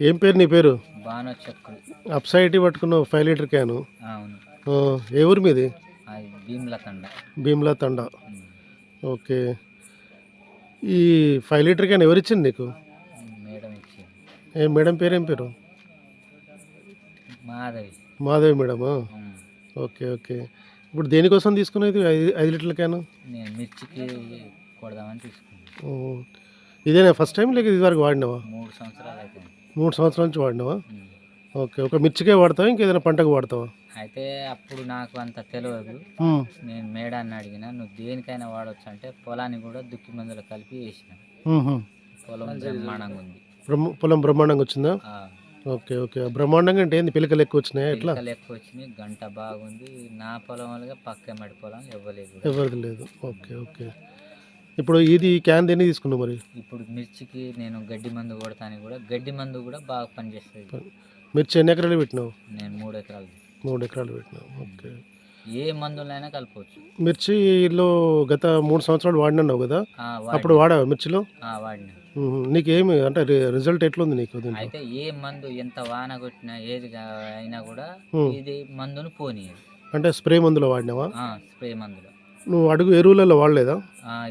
ఏం పేరు నీ పేరు? బాగా చెక్కులు అప్ సైడ్ పట్టుకున్నావు ఫైవ్ లీటర్ క్యాను. అవును. ఆ, ఏ ఊరి మీది? అది భీముల తండ. భీమ్లా తండా. ఓకే. ఈ ఫైవ్ లీటర్ క్యాన్ ఎవరిచ్చింది నీకు? మేడం ఇచ్చింది. ఏ మేడం పేరు ఏం పేరు? మాధవి. మాధవి మేడమా? ఉమ్. Okay okay. ఇప్పుడు దేనికోసం తీసుకునేది ఐదు ఐదు లీటర్ల క్యాను? నేను మిర్చికి కొడదామని తీసుకున్నాను. ఓ. ఇదేనా ఫస్ట్ టైం లేక ఇది వరకు వాడినావా? మూడు సంవత్సరాలు అవుతుంది మూడు సంవత్సరాల నుంచి వాడినావా. ఓకే ఒక మిర్చికే వాడతావా? ఇంకేదైనా పంటకు వాడతావా? అయితే అప్పుడు నాకు అంత తెలియదు ఉమ్, నేను మేడాన్ని అడిగిన నువ్వు దేనికైనా వాడవచ్చు అంటే పొలానికి కూడా దుక్కి మందులు కలిపి వేసిన. ఉమ్హు. పొలం బ్రహ్మాండంగా ఉంది. బ్రహ్మ పొలం బ్రహ్మాండంగా వచ్చిందా? ఆ, ఓకే ఓకే. బ్రహ్మాండంగా అంటే ఏంది? పిలకలు ఎక్కువ వచ్చినాయా ఎట్లా? పిలకలు ఎక్కువ వచ్చినాయి గంట బాగుంది. నా పొలం వల్ల పక్క మడి పొలం ఇవ్వలేదు ఎవరిది లేదు. Okay okay. ఇప్పుడు ఇది క్యాన్ దేన్ని తీసుకున్నావు మరి? ఇప్పుడు మిర్చికి నేను గడ్డి మందు కొడతాను కూడా గడ్డి మందు కూడా బాగా పనిచేస్తుంది. మిర్చి ఎన్ని ఎకరాలు పెట్టినావు? నేను మూడు ఎకరాలు మూడు ఎకరాలు పెట్టినావు. ఓకే. ఏ మందులైనా కలపవచ్చు. మిర్చిలో గత మూడు సంవత్సరాలు వాడినావు కదా? అప్పుడు వాడావా మిర్చిలో? వాడిన. ఉహు. నీకేమి అంటే రిజల్ట్ ఎట్లుంది నీకు అయితే ఏ మందు ఎంత వాన కొట్టినా ఏది అయినా కూడా. ఇది మందును పోనీయదు. అంటే స్ప్రే మందులో వాడినావా? స్ప్రే మందులో. నువ్వు అడుగు ఎరువులలో వాడలేదా?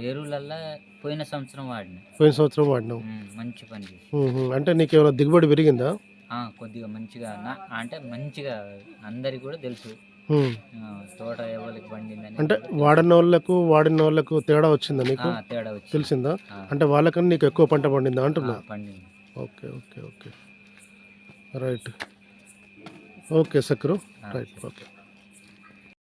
ఎరువులల్లా పోయిన సంవత్సరం వాడిన. పోయిన సంవత్సరం వాడినావు. మంచి పని. అంటే నీకు ఏమైనా దిగుబడి పెరిగిందా? కొద్దిగా మంచిగా అంటే మంచిగా అందరికి కూడా తెలుసు. తోట ఎవరికి పండిందని. అంటే వాడిన వాళ్ళకు వాడిన వాళ్ళకు తేడా వచ్చిందా నీకు? తేడా వచ్చి తెలిసిందా? అంటే వాళ్ళకన్నా నీకు ఎక్కువ పంట పండిందా అంటున్నా? పండింది. Okay okay okay. Right okay Sakru right okay